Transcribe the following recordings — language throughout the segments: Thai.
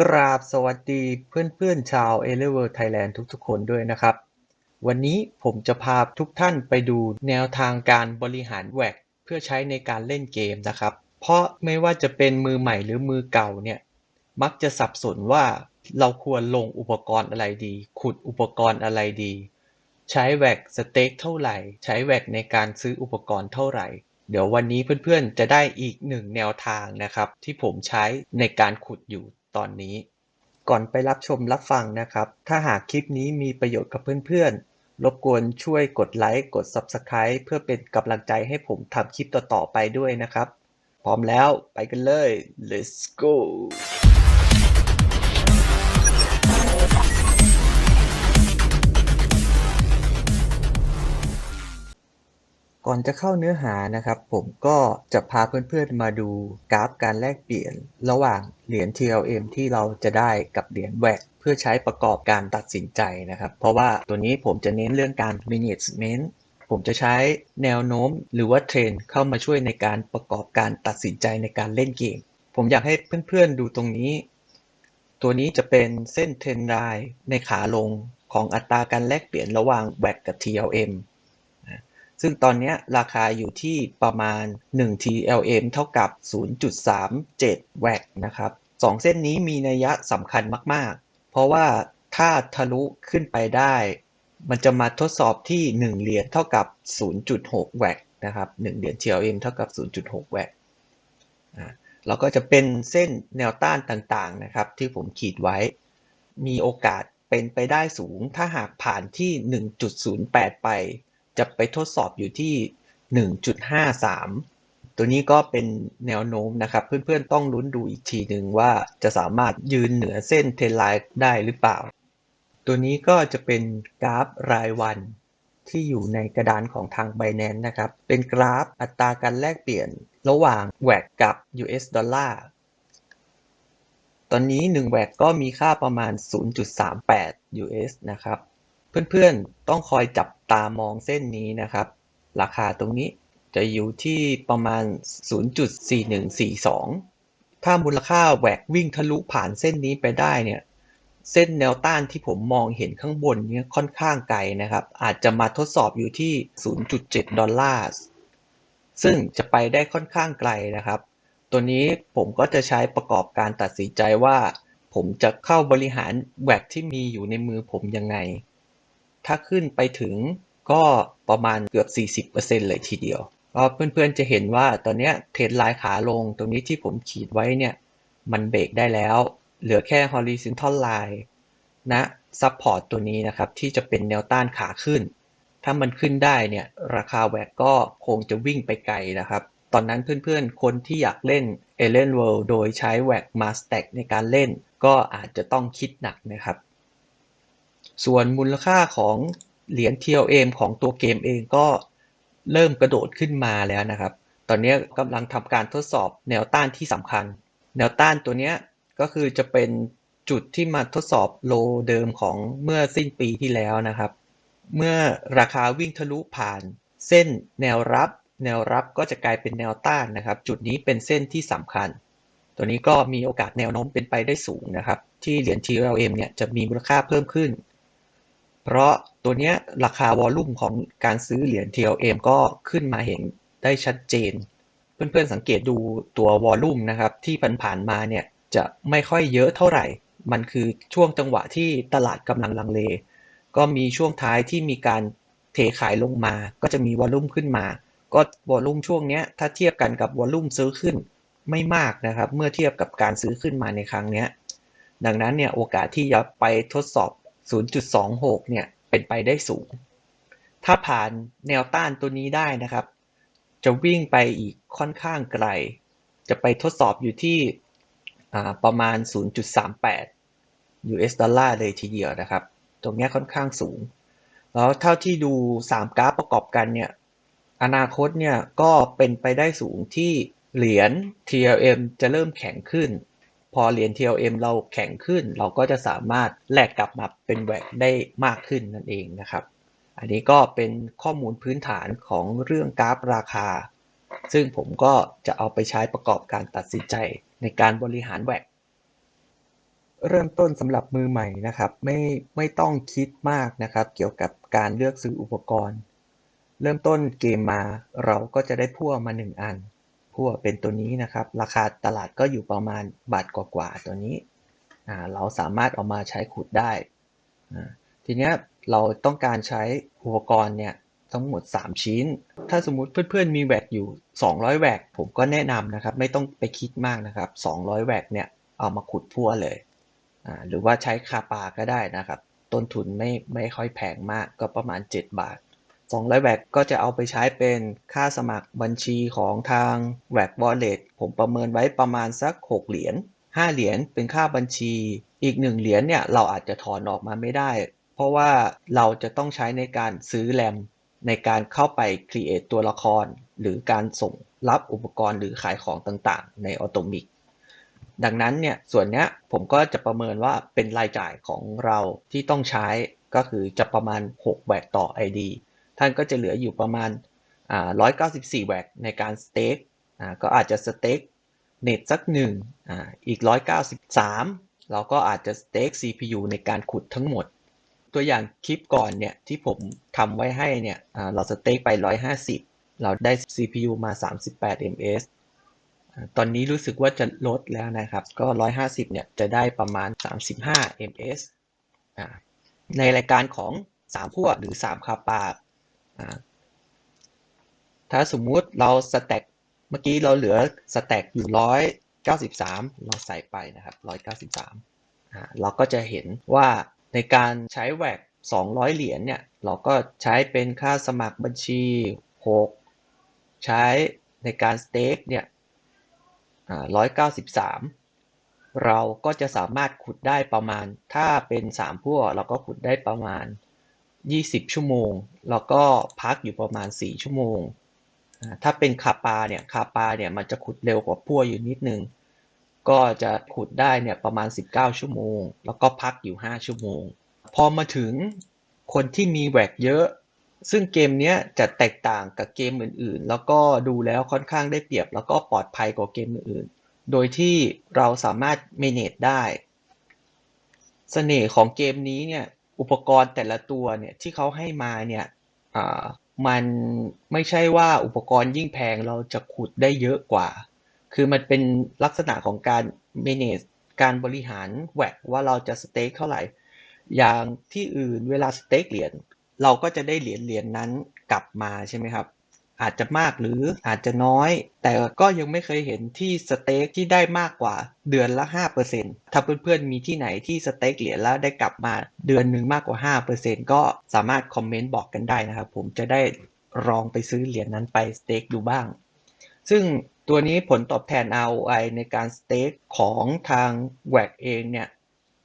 กราบสวัสดีเพื่อนๆชาว e l e v e r Thailand ทุกๆ คนด้วยนะครับ วันนี้ผมจะพาทุกท่านไปดูแนวทางการบริหารแวกเพื่อใช้ในการเล่นเกมนะครับ เพราะไม่ว่าจะเป็นมือใหม่หรือมือเก่าเนี่ยมักจะสับสนว่าเราควรลงอุปกรณ์อะไรดี ขุดอุปกรณ์อะไรดี ใช้แวกสเต็กเท่าไหร่ ใช้แวกในการซื้ออุปกรณ์เท่าไหร่เดี๋ยววันนี้เพื่อนๆ จะได้อีกหนึ่งแนวทางนะครับ ที่ผมใช้ในการขุดอยู่ ตอนนี้ ก่อนไปรับชมรับฟังนะครับ ถ้าหากคลิปนี้มีประโยชน์กับเพื่อนๆ รบกวนช่วยกดไลค์ กด Subscribe เพื่อเป็นกำลังใจให้ผมทำคลิปต่อๆไปด้วยนะครับ พร้อมแล้วไปกันเลย let's go ก่อนจะเข้าเนื้อหานะครับผมก็จะพาเพื่อนๆมาดูกราฟการแลกเปลี่ยน ระหว่างเหรียญ TLM ที่เราจะได้กับเหรียญแวกเพื่อใช้ประกอบการตัดสินใจนะครับ เพราะว่าตัวนี้ผมจะเน้นเรื่องการ management ผมจะใช้แนวโน้มหรือว่าเทรนเข้ามาช่วยในการประกอบการตัดสินใจในการเล่นเกม ผมอยากให้เพื่อนๆดูตรงนี้ ตัวนี้จะเป็นเส้นเทรนไลน์ในขาลงของอัตราการแลกเปลี่ยนระหว่างแวกกับ TLM ซึ่งตอนนี้ราคาอยู่ที่ประมาณ 1 TLM เท่ากับ 0.37 แวกนะครับสองเส้นนี้มีนัยสำคัญมาก ๆ เพราะว่าถ้าทะลุขึ้นไปได้ มันจะมาทดสอบที่ 1 เหรียญเท่ากับ 0.6 แวกนะครับ1เหรียญ TLM เท่ากับ 0.6 แวกแล้วก็จะเป็นเส้นแนวต้านต่าง ๆ นะครับ ที่ผมขีดไว้ มีโอกาสเป็นไปได้สูง ถ้าหากผ่านที่ 1.08 ไป จะไปทดสอบอยู่ที่ 1.53 ตัวนี้ก็เป็นแนวโน้มนะครับ เพื่อนๆต้องลุ้นดูอีกทีหนึ่งว่าจะสามารถยืนเหนือเส้นเทรนไลน์ได้หรือเปล่า ตัวนี้ก็จะเป็นกราฟรายวันที่อยู่ในกระดานของทาง Binance นะครับ เป็นกราฟอัตราการแลกเปลี่ยนระหว่างแวกกับ US ดอลลาร์ ตอนนี้1แวกก็มีค่าประมาณ 0.38 US นะครับ เพื่อนๆ ต้องคอยจับตามองเส้นนี้นะครับ ราคาตรงนี้จะอยู่ที่ประมาณ 0.4142 ถ้ามูลค่าแหวกวิ่งทะลุผ่านเส้นนี้ไปได้เนี่ย เส้นแนวต้านที่ผมมองเห็นข้างบนเนี้ค่อนข้างไกลนะครับ อาจจะมาทดสอบอยู่ที่ 0.7 ดอลลาร์ ซึ่งจะไปได้ค่อนข้างไกลนะครับ ตัวนี้ผมก็จะใช้ประกอบการตัดสินใจว่า ผมจะเข้าบริหารแหวกที่มีอยู่ในมือผมยังไง ถ้าขึ้นไปถึงก็ประมาณเกือบ 40%เลยทีเดียวก็เพื่อนๆจะเห็นว่าตอนนี้เทรนไลน์ขาลงตรงนี้ที่ผมขีดไว้เนี่ย มันเบรกได้แล้ว เหลือแค่ horizontal line นะซับพอร์ตตัวนี้นะครับ ที่จะเป็นแนวต้านขาขึ้น ถ้ามันขึ้นได้เนี่ย ราคาแวกก็คงจะวิ่งไปไกลนะครับ ตอนนั้นเพื่อนๆ คนที่อยากเล่น a l i e n World โดยใช้แวกมาสแต็กในการเล่น ก็อาจจะต้องคิดหนักนะครับ ส่วนมูลค่าของเหรียญ TLM ของตัวเกมเองก็เริ่มกระโดดขึ้นมาแล้วนะครับ ตอนนี้กำลังทำการทดสอบแนวต้านที่สำคัญ แนวต้านตัวนี้ก็คือจะเป็นจุดที่มาทดสอบโลเดิมของเมื่อสิ้นปีที่แล้วนะครับ เมื่อราคาวิ่งทะลุผ่าน เส้นแนวรับ แนวรับก็จะกลายเป็นแนวต้านนะครับ จุดนี้เป็นเส้นที่สำคัญ ตัวนี้ก็มีโอกาสแนวโน้มเป็นไปได้สูงนะครับ ที่เหรียญ TLM เนี่ยจะมีมูลค่าเพิ่มขึ้น เพราะตัวนี้ราคาวอลลุ่มของการซื้อเหรียญ TLM ก็ขึ้นมาเห็นได้ชัดเจน เพื่อนๆสังเกตดูตัววอลลุ่มนะครับที่ผ่านๆมาเนี่ยจะไม่ค่อยเยอะเท่าไหร่ มันคือช่วงจังหวะที่ตลาดกำลังลังเล ก็มีช่วงท้ายที่มีการเทขายลงมา ก็จะมีวอลลุ่มขึ้นมา ก็วอลลุ่มช่วงนี้ถ้าเทียบกันกับวอลลุ่มซื้อขึ้นไม่มากนะครับ เมื่อเทียบกับการซื้อขึ้นมาในครั้งนี้ดังนั้นเนี่ยโอกาสที่จะไปทดสอบ 0.26 เนี่ยเป็นไปได้สูง ถ้าผ่านแนวต้านตัวนี้ได้นะครับ จะวิ่งไปอีกค่อนข้างไกล จะไปทดสอบอยู่ที่ประมาณ 0.38 US ดอลลาร์เลยทีเดียวนะครับ ตรงนี้ค่อนข้างสูง แล้วเท่าที่ดู 3 กราฟประกอบกันเนี่ย อนาคตเนี่ยก็เป็นไปได้สูงที่เหรียญ TLM จะเริ่มแข็งขึ้น พอเหรียญ TLM เราแข็งขึ้น เราก็จะสามารถแลกกลับมาเป็นแหวกได้มากขึ้นนั่นเองนะครับ อันนี้ก็เป็นข้อมูลพื้นฐานของเรื่องกราฟราคา ซึ่งผมก็จะเอาไปใช้ประกอบการตัดสินใจในการบริหารแหวกเริ่มต้นสำหรับมือใหม่นะครับ ไม่ไม่ต้องคิดมากนะครับ เกี่ยวกับการเลือกซื้ออุปกรณ์ เริ่มต้นเกมมาเราก็จะได้พั่วมา 1 อัน พั่วเป็นตัวนี้นะครับ ราคาตลาดก็อยู่ประมาณบาทกว่าๆตัวนี้เราสามารถเอามาใช้ขุดได้ทีนี้เราต้องการใช้อุปกรณ์เนี่ยทั้งหมด 3 ชิ้น ถ้าสมมุติเพื่อนๆมีแวกอยู่ 200 แวกผมก็แนะนำนะครับ ไม่ต้องไปคิดมากนะครับ 200 แวกเนี่ยเอามาขุดพั่วเลยหรือว่าใช้คาปาก็ได้นะครับ ต้นทุนไม่ไม่ค่อยแพงมากก็ประมาณ 7 บาท 200แวกก็จะเอาไปใช้เป็นค่าสมัครบัญชีของทางแวกวอลเล็ตผมประเมินไว้ประมาณสัก 6 เหรียญ 5 เหรียญเป็นค่าบัญชี อีก 1 เหรียญเนี่ยเราอาจจะถอนออกมาไม่ได้ เพราะว่าเราจะต้องใช้ในการซื้อแรมในการเข้าไป create ตัวละคร หรือการส่งรับอุปกรณ์หรือขายของต่างๆ ในออโตมิกดังนั้นเนี่ยส่วนนี้ผมก็จะประเมินว่าเป็นรายจ่ายของเราที่ต้องใช้ก็คือจะประมาณ 6 แวกต่อ ID ท่านก็จะเหลืออยู่ประมาณ194 แวกในการสเต็กก็อาจจะสเต็กเน็ตสักหนึ่งออีก 193 เราก็อาจจะสเต็ก CPU ในการขุดทั้งหมด ตัวอย่างคลิปก่อนเนี่ยที่ผมทำไว้ให้เนี่ยเราสเต็กไป 150 เราได้ CPU มา 38 ms ตอนนี้รู้สึกว่าจะลดแล้วนะครับ ก็ 150 เนี่ยจะได้ประมาณ 35 ms ในรายการของ 3 พวกหรือ 3 คาปา ถ้าสมมุติเราสแต็กเมื่อกี้เราเหลือสแต็กอยู่193เราใส่ไปนะครับ193เราก็จะเห็นว่าในการใช้แวก200เหรียญเนี่ย เราก็ใช้เป็นค่าสมัครบัญชี6ใช้ในการสเต็กเนี่ย193เราก็จะสามารถขุดได้ประมาณ ถ้าเป็น3พวกเราก็ขุดได้ประมาณ 20ชั่วโมง แล้วก็พักอยู่ประมาณ4ชั่วโมง ถ้าเป็นคาปาเนี่ยคาปาเนี่ยมันจะขุดเร็วกว่าพวอยู่นิดนึง ก็จะขุดได้เนี่ยประมาณ 19 ชั่วโมง แล้วก็พักอยู่ 5 ชั่วโมง พอมาถึงคนที่มีแหวกเยอะ ซึ่งเกมนี้จะแตกต่างกับเกมอื่นๆ แล้วก็ดูแล้วค่อนข้างได้เปรียบ แล้วก็ปลอดภัยกว่าเกมอื่นๆ โดยที่เราสามารถเมเนจได้สเสน่ห์ของเกมนี้เนี่ย อุปกรณ์แต่ละตัวเนี่ยที่เขาให้มาเนี่ยมันไม่ใช่ว่าอุปกรณ์ยิ่งแพงเราจะขุดได้เยอะกว่า คือมันเป็นลักษณะของการ manage การบริหารแหวกว่าเราจะสเต็กเท่าไหร่ อย่างที่อื่นเวลาสเต็กเหรียญเราก็จะได้เหรียญเหรียญนั้นกลับมาใช่ไหมครับ อาจจะมากหรืออาจจะน้อย แต่ก็ยังไม่เคยเห็นที่สเต็กที่ได้มากกว่าเดือนละ 5%ถ้าเพื่อนๆ มีที่ไหนที่สเต็กเหรียญแล้วได้กลับมาเดือนหนึ่งมากกว่า 5%ก็สามารถคอมเมนต์บอกกันได้นะครับผมจะได้ลองไปซื้อเหรียญนั้นไปสเต็กดูบ้าง ซึ่งตัวนี้ผลตอบแทน ROI ในการสเต็กของทางแวกเองเนี่ย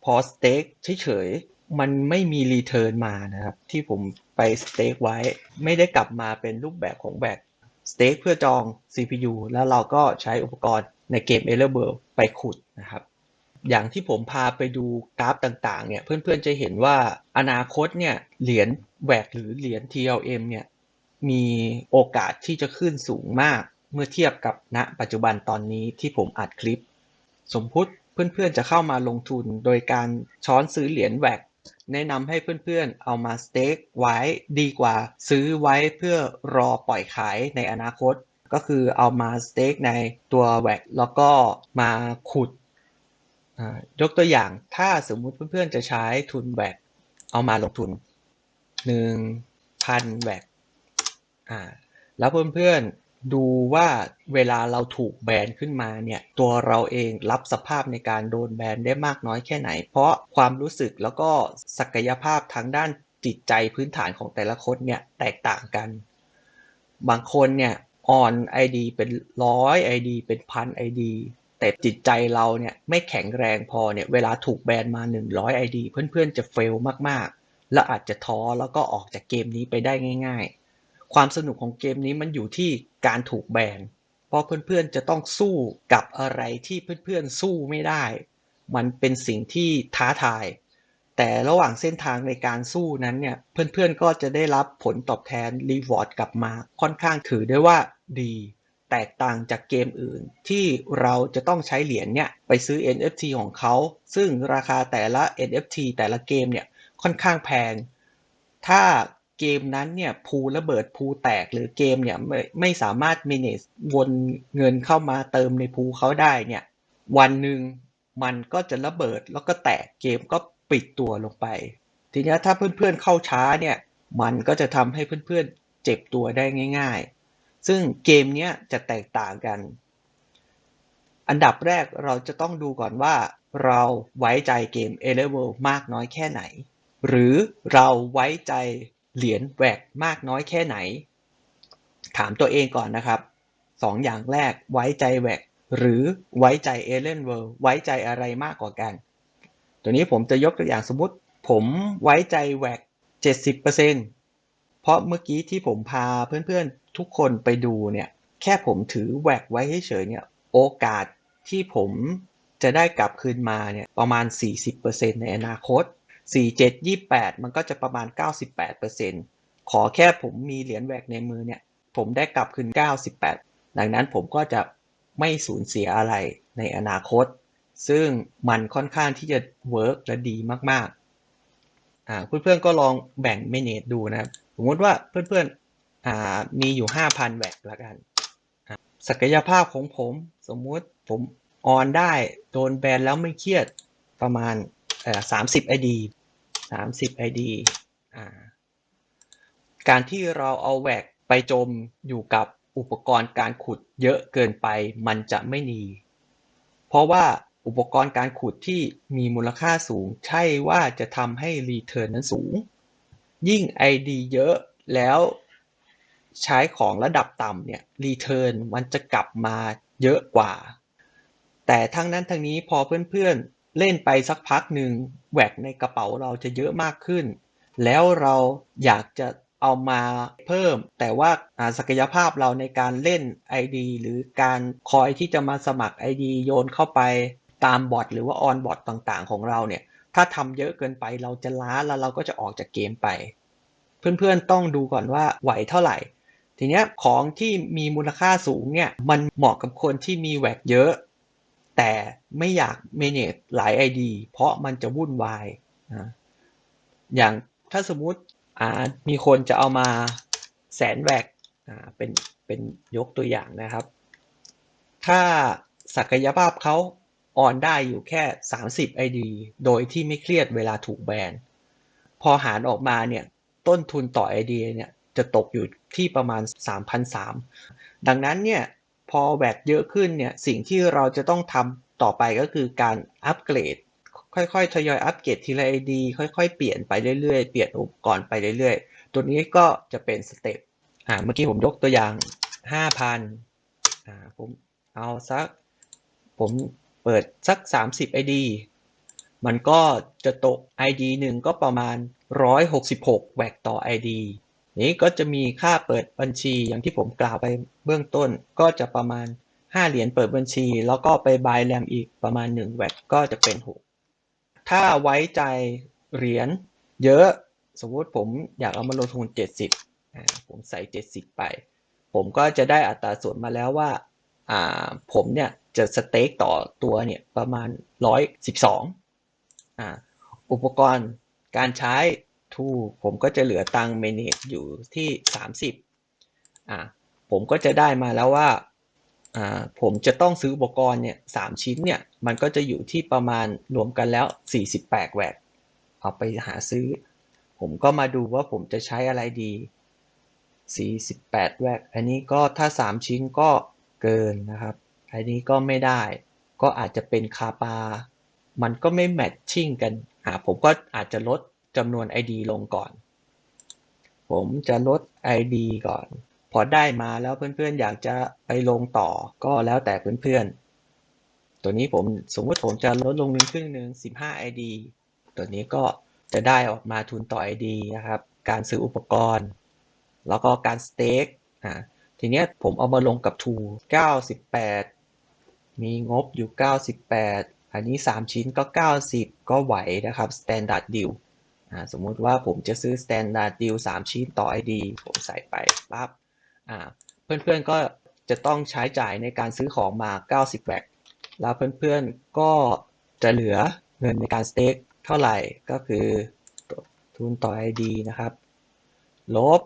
พอสเต็กเฉยๆมันไม่มีรีเทิร์นมานะครับ ที่ผม ไปสเต็กไว้ ไม่ได้กลับมาเป็นรูปแบบของแบกสเต็กเพื่อจอง CPU แล้วเราก็ใช้อุปกรณ์ในเกม e l e r b i r ไปขุดนะครับ อย่างที่ผมพาไปดูกราฟต่างๆ เนี่ยเพื่อนๆจะเห็นว่าอนาคตเนี่ยเหรียญแหวกหรือเหรียญ TLM เนี่ยมีโอกาสที่จะขึ้นสูงมากเมื่อเทียบกับณปัจจุบันตอนนี้ที่ผมอัดคลิป สมมุติเพื่อนๆจะเข้ามาลงทุนโดยการช้อนซื้อเหรียญแหวก แนะนำให้เพื่อน ๆ เอามาสเต็กไว้ดีกว่าซื้อไว้เพื่อรอปล่อยขายในอนาคต ก็คือเอามาสเต็กในตัวแวกแล้วก็มาขุดยกตัวอย่างถ้าสมมุติเพื่อน ๆ จะใช้ทุนแวกเอามาลงทุน 1,000แวกแล้วเพื่อน ดูว่าเวลาเราถูกแบนขึ้นมาเนี่ย ตัวเราเองรับสภาพในการโดนแบนได้มากน้อยแค่ไหน เพราะความรู้สึกแล้วก็ศักยภาพทางด้านจิตใจพื้นฐานของแต่ละคนเนี่ยแตกต่างกัน บางคนเนี่ยออน ID เป็นร้อย ID เป็นพัน ID แต่จิตใจเราเนี่ยไม่แข็งแรงพอเนี่ยเวลาถูกแบนมา 100 ID เพื่อนๆจะเฟลมากๆ และอาจจะท้อแล้วก็ออกจากเกมนี้ไปได้ง่าย ๆ ความสนุกของเกมนี้มันอยู่ที่การถูกแบน เพราะเพื่อนๆจะต้องสู้กับอะไรที่เพื่อนๆสู้ไม่ได้ มันเป็นสิ่งที่ท้าทาย แต่ระหว่างเส้นทางในการสู้นั้นเนี่ย เพื่อนๆก็จะได้รับผลตอบแทนรีวอร์ดกลับมา ค่อนข้างถือได้ว่าดี แตกต่างจากเกมอื่น ที่เราจะต้องใช้เหรียญเนี่ยไปซื้อ NFT ของเขา ซึ่งราคาแต่ละ NFT แต่ละเกมเนี่ยค่อนข้างแพง ถ้า เกมนั้นเนี่ยพูระเบิดพูแตก หรือเกมเนี่ยไม่ไม่สามารถ manage วนเงินเข้ามาเติมในพูเขาได้เนี่ย วันหนึ่งมันก็จะระเบิดแล้วก็แตกเกมก็ปิดตัวลงไป ทีนี้ถ้าเพื่อนๆเข้าช้าเนี่ย มันก็จะทำให้เพื่อนๆเจ็บตัวได้ง่าย ๆ ซึ่งเกมนี้จะแตกต่างกัน อันดับแรกเราจะต้องดูก่อนว่า เราไว้ใจเกม e l e v e l มากน้อยแค่ไหน หรือเราไว้ใจ เหรียญแวกมากน้อยแค่ไหน ถามตัวเองก่อนนะครับสองอย่างแรกไว้ใจแวกหรือไว้ใจเอเลนเวิร์ไว้ใจอะไรมากกว่ากัน ตัวนี้ผมจะยกตัวอย่างสมมติ ผมไว้ใจแวก70%เพราะเมื่อกี้ที่ผมพาเพื่อนๆทุกคนไปดูเนี่ย แค่ผมถือแวกไว้เฉยๆเนี่ย โอกาสที่ผมจะได้กลับคืนมาเนี่ยประมาณ 40%ในอนาคต 47 28มันก็จะประมาณ98%ขอแค่ผมมีเหรียญแวกในมือเนี่ย ผมได้กลับคืน98ดังนั้นผมก็จะไม่สูญเสียอะไรในอนาคต ซึ่งมันค่อนข้างที่จะเวิร์กและดีมากๆอ่าเพื่อนๆก็ลองแบ่งเมเนจดูนะครับ สมมติว่าเพื่อนๆอ่ามีอยู่5,000แวกละกันศักยภาพของผมสมมุติผมออนได้โดนแบนแล้วไม่เครียดประมาณ เอ่อ30 ID 30 ID อ่าการที่เราเอาแวกไปจมอยู่กับอุปกรณ์การขุดเยอะเกินไปมันจะไม่ดี เพราะว่าอุปกรณ์การขุดที่มีมูลค่าสูง ใช่ว่าจะทำให้รีเทิร์นนั้นสูง ยิ่ง ID เยอะแล้วใช้ของระดับต่ำเนี่ยรีเทิร์นมันจะกลับมาเยอะกว่า แต่ทั้งนั้นทั้งนี้พอเพื่อนๆ เล่นไปสักพักหนึ่งแหวกในกระเป๋าเราจะเยอะมากขึ้น แล้วเราอยากจะเอามาเพิ่ม แต่ว่าศักยภาพเราในการเล่น ID หรือการคอยที่จะมาสมัคร ID โยนเข้าไปตามบอทหรือว่าออนบอทต่างๆ ของเราเนี่ย ถ้าทำเยอะเกินไปเราจะล้าแล้วเราก็จะออกจากเกมไป เพื่อนๆต้องดูก่อนว่าไหวเท่าไหร่ ทีนี้ของที่มีมูลค่าสูงเนี่ยมันเหมาะกับคนที่มีแวกเยอะ แต่ไม่อยากเมเนจหลาย ID เพราะมันจะวุ่นวายนะอย่างถ้าสมมุติมีคนจะเอามาแสนแวกเป็นเป็นยกตัวอย่างนะครับ ถ้าศักยภาพเขาออนได้อยู่แค่ 30 ID โดยที่ไม่เครียดเวลาถูกแบน พอหารออกมาเนี่ยต้นทุนต่อ ID เนี่ยจะตกอยู่ที่ประมาณ3,300ดังนั้นเนี่ย พอแวกเยอะขึ้นเนี่ย สิ่งที่เราจะต้องทำต่อไปก็คือการอัปเกรด ค่อยๆ ทยอยอัปเกรดทีละ ID ค่อยๆ เปลี่ยนไปเรื่อยๆ เปลี่ยนอุปกรณ์ไปเรื่อยๆ ตัวนี้ก็จะเป็นสเต็ปอ่าเมื่อกี้ผมยกตัวอย่าง 5,000อ่าผมเอาสัก ผมเปิดสัก 30 ID มันก็จะตก ID หนึ่งก็ประมาณ 166 แวกต่อ ID นี้ก็จะมีค่าเปิดบัญชีอย่างที่ผมกล่าวไปเบื้องต้น ก็จะประมาณ 5 เหรียญเปิดบัญชี แล้วก็ไปบายแรมอีกประมาณ 1 แวกก็จะเป็น 6 ถ้าไว้ใจเหรียญเยอะ สมมติผมอยากเอามาลงทุน 70 ผมใส่ 70 ไป ผมก็จะได้อัตราส่วนมาแล้วว่า ผมเนี่ยจะสเต็กต่อตัวเนี่ยประมาณ 112 อุปกรณ์การใช้ ทูผมก็จะเหลือตังเมเนจอยู่ที่ 30ผมก็จะได้มาแล้วว่าอ่าผมจะต้องซื้ออุปกรณ์เนี่ยสามชิ้นเนี่ยมันก็จะอยู่ที่ประมาณรวมกันแล้ว 48 แวกเอาไปหาซื้อ ผมก็มาดูว่าผมจะใช้อะไรดี 48 แวกอันนี้ก็ถ้า 3 ชิ้นก็เกินนะครับ อันนี้ก็ไม่ได้ ก็อาจจะเป็นคาปา มันก็ไม่แมทชิ่งกันอ่าผมก็อาจจะลด จำนวน ID ลงก่อน ผมจะลด ID ก่อน พอได้มาแล้วเพื่อนๆ อยากจะไปลงต่อก็แล้วแต่เพื่อนๆ ตัวนี้ผมสมมติผมจะลดลงหนึ่งครึ่งหนึ่ง15 ID ตัวนี้ก็จะได้ออกมาทุนต่อ ID นะครับ การซื้ออุปกรณ์ แล้วก็การสเต็กอ่าทีนี้ผมเอามาลงกับทู98 มีงบอยู่ 98 อันนี้ 3 ชิ้นก็ 90 ก็ไหวนะครับ Standard Deal สมมุติว่าผมจะซื้อ Standard Deal 3 ชิ้นต่อ ID ผมใส่ไปปั๊บเพื่อนๆก็จะต้องใช้จ่ายในการซื้อของมา 90 แวกแล้วเพื่อนๆก็จะเหลือเงินในการสเต็กเท่าไหร่ก็คือทุนต่อ ID นะครับ ลบ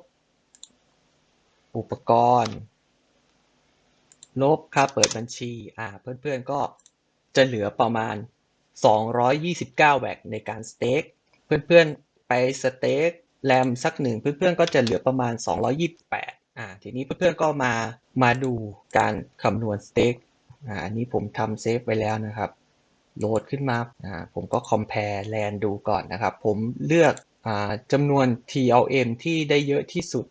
อุปกรณ์ ลบค่าเปิดบัญชีอ่าเพื่อนๆก็จะเหลือประมาณ 229 แวกในการสเต็ก เพื่อน ๆ ไปสเต็กแรมสักหนึ่ง เพื่อน ๆ ก็จะเหลือประมาณ 228 อ่า ทีนี้เพื่อน ๆ ก็มา มาดูการคำนวณสเต็กอ่า อันนี้ผมทำเซฟไว้แล้วนะครับ โหลดขึ้นมา อ่า ผมก็ compare แลนดูก่อนนะครับ ผมเลือก อ่าจำนวน TLM ที่ได้เยอะที่สุด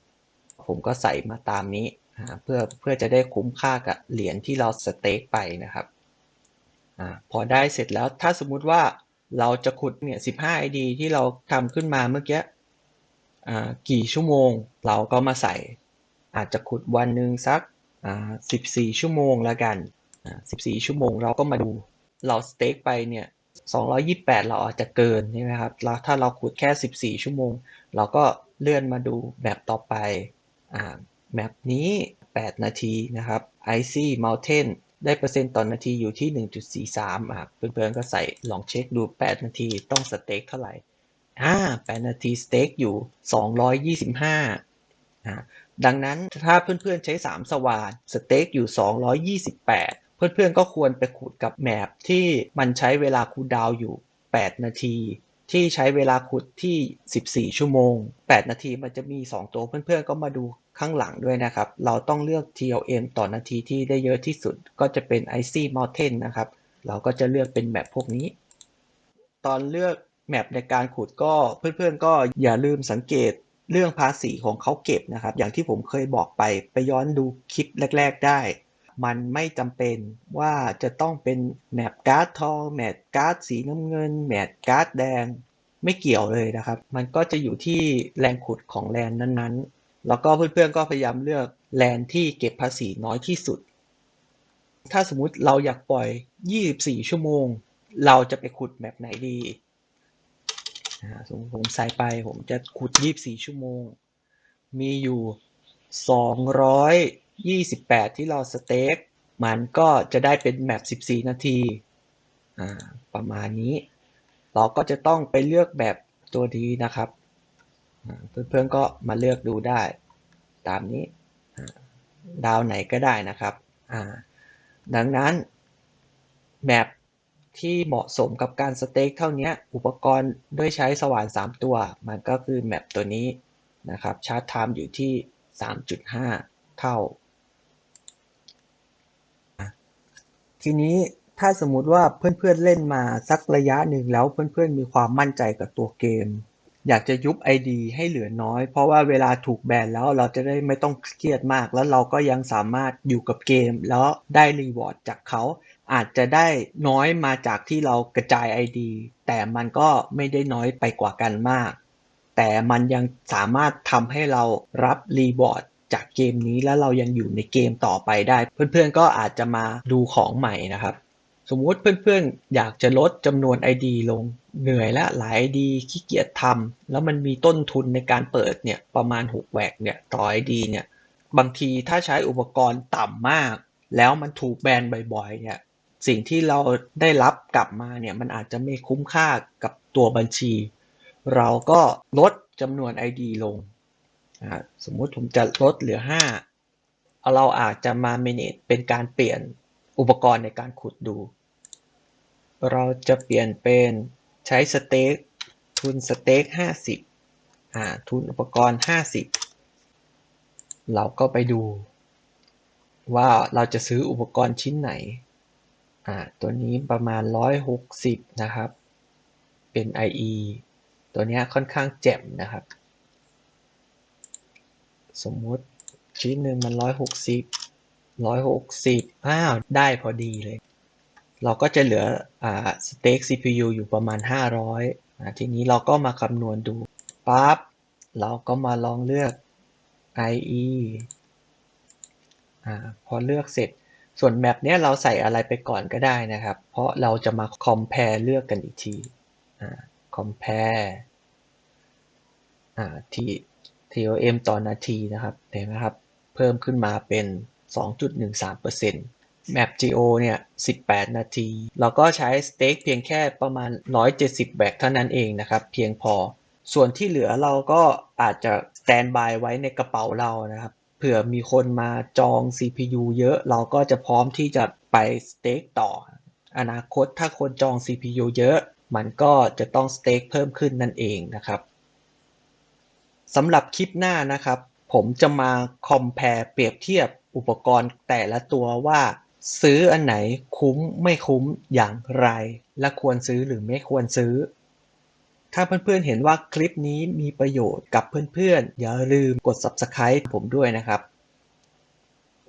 ผมก็ใส่มาตามนี้ อ่า เพื่อ เพื่อจะได้คุ้มค่ากับเหรียญที่เราสเต็กไปนะครับ อ่า พอได้เสร็จแล้ว ถ้าสมมุติว่า เราจะขุดเนี่ย 15 ID ที่เราทำขึ้นมาเมื่อกี้อ่ากี่ชั่วโมง เราก็มาใส่ อาจจะขุดวันหนึ่งสักอ่า14 ชั่วโมงแล้วกันอ่า14 ชั่วโมงเราก็มาดู เราสเต็กไปเนี่ย 228 เราอาจจะเกินใช่ไหมครับ แล้วถ้าเราขุดแค่ 14 ชั่วโมง เราก็เลื่อนมาดูแมปต่อไปอ่าแมปนี้ 8 นาทีนะครับ Icy Mountain ได้เปอร์เซ็นต์ต่อนนาทีอยู่ที่ 1.43อะเพื่อนๆก็ใส่ลองเช็คดู 8 นาทีต้องสเต็กเท่าไหร่อ่า8นาทีสเต็กอยู่ 225อ่าดังนั้นถ้าเพื่อนๆใช้ 3 สว่านสเต็กอยู่ 228 เพื่อนๆก็ควรไปขุดกับแมปที่มันใช้เวลาคูดาวอยู่ 8 นาที ที่ใช้เวลาขุดที่ 14 ชั่วโมง 8 นาทีมันจะมี 2 ตัวเพื่อนๆก็มาดู ข้างหลังด้วยนะครับ เราต้องเลือก TLM ต่อนาทีที่ได้เยอะที่สุด ก็จะเป็น Icy Mountain นะครับ เราก็จะเลือกเป็นแมปพวกนี้ ตอนเลือกแมปในการขุดก็เพื่อนๆ ก็อย่าลืมสังเกตเรื่องภาษีของเขาเก็บนะครับ อย่างที่ผมเคยบอกไปไปย้อนดูคลิปแรก ๆได้ มันไม่จำเป็นว่าจะต้องเป็นแมปการ์ดทองแมปการ์ดสีน้ำเงินแมปการ์ดแดง ไม่เกี่ยวเลยนะครับ มันก็จะอยู่ที่แรงขุดของแลนนั้นๆ แล้วก็เพื่อนๆก็พยายามเลือกแลนที่เก็บภาษีน้อยที่สุด ถ้าสมมุติเราอยากปล่อย 24 ชั่วโมง เราจะไปขุดแมปไหนดีสมมติผมใส่ไปผมจะขุด 24 ชั่วโมง มีอยู่ 228 ที่เราสเต็กมันก็จะได้เป็นแมป 14 นาทีประมาณนี้ เราก็จะต้องไปเลือกแบบตัวดีนะครับ เพื่อนๆก็มาเลือกดูได้ ตามนี้ดาวไหนก็ได้นะครับดังนั้นแมปที่เหมาะสมกับการสเต็กเท่านี้อุปกรณ์ด้วยใช้สว่าน 3 ตัว มันก็คือแมปตัวนี้นะครับชาร์จไทม์อยู่ที่ 3.5 เท่า ทีนี้ถ้าสมมุติว่าเพื่อนๆเล่นมาสักระยะหนึ่งแล้วเพื่อนๆมีความมั่นใจกับตัวเกม อยากจะยุบ ID ให้เหลือน้อย เพราะว่าเวลาถูกแบนแล้วเราจะได้ไม่ต้องเครียดมาก แล้วเราก็ยังสามารถอยู่กับเกม แล้วได้รีวอร์ดจากเขา อาจจะได้น้อยมาจากที่เรากระจาย ID แต่มันก็ไม่ได้น้อยไปกว่ากันมาก แต่มันยังสามารถทำให้เรารับรีวอร์ดจากเกมนี้แล้วเรายังอยู่ในเกมต่อไปได้ เพื่อนๆก็อาจจะมาดูของใหม่นะครับ สมมุติเพื่อนๆ อยากจะลดจำนวน ID ลง เหนื่อยและหลาย ID ขี้เกียจทำแล้วมันมีต้นทุนในการเปิดเนี่ยประมาณ6แหวกเนี่ยต่อ ID เนี่ยบางทีถ้าใช้อุปกรณ์ต่ำมาก แล้วมันถูกแบนบ่อยๆเนี่ยสิ่งที่เราได้รับกลับมาเนี่ยมันอาจจะไม่คุ้มค่ากับตัวบัญชี เราก็ลดจำนวน ID ลง สมมุติผมจะลดเหลือ 5 เราอาจจะมา manage เป็นการเปลี่ยน อุปกรณ์ในการขุดดู เราจะเปลี่ยนเป็นใช้สเต็กทุนสเต็ก50อ่าทุนอุปกรณ์50เราก็ไปดู ว่าเราจะซื้ออุปกรณ์ชิ้นไหนอ่าตัวนี้ประมาณ160นะครับ เป็น IE ตัวนี้ค่อนข้างแจ่มนะครับ สมมุติชิ้นหนึ่งมันร้อยหกสิบ ร้อยหกสิบอ้าวได้พอดีเลย เราก็จะเหลืออ่าสเต็ก CPU อยู่ประมาณ 500อ่าทีนี้เราก็มาคำนวณดูปั๊บเราก็มาลองเลือก IE อ่าพอเลือกเสร็จ ส่วนแมปเนี้ยเราใส่อะไรไปก่อนก็ได้นะครับ เพราะเราจะมา compare เลือกกันอีกทีอ่า compare อ่าที่ TOM ต่อนาทีนะครับเห็นไหมครับ เพิ่มขึ้นมาเป็น 2.13% Map Geo เนี่ย 18 นาที เราก็ใช้สเต็กเพียงแค่ประมาณ 170 แบกเท่านั้นเองนะครับ เพียงพอ ส่วนที่เหลือเราก็อาจจะสแตนบายไว้ในกระเป๋าเรานะครับ เผื่อมีคนมาจอง CPU เยอะ เราก็จะพร้อมที่จะไปสเต็กต่อ อนาคตถ้าคนจอง CPU เยอะ มันก็จะต้องสเต็กเพิ่มขึ้นนั่นเองนะครับสำหรับคลิปหน้านะครับ ผมจะมาคอม p พ r e เปรียบเทียบ อุปกรณ์แต่ละตัวว่า ซื้ออันไหนคุ้มไม่คุ้มอย่างไร และควรซื้อหรือไม่ควรซื้อ ถ้าเพื่อนๆเห็นว่าคลิปนี้มีประโยชน์กับเพื่อนๆ อย่าลืมกด Subscribe ผมด้วยนะครับ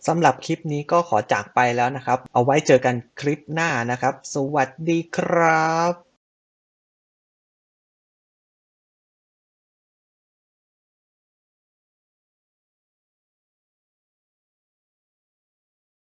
สำหรับคลิปนี้ก็ขอจากไปแล้วนะครับ เอาไว้เจอกันคลิปหน้านะครับ สวัสดีครับ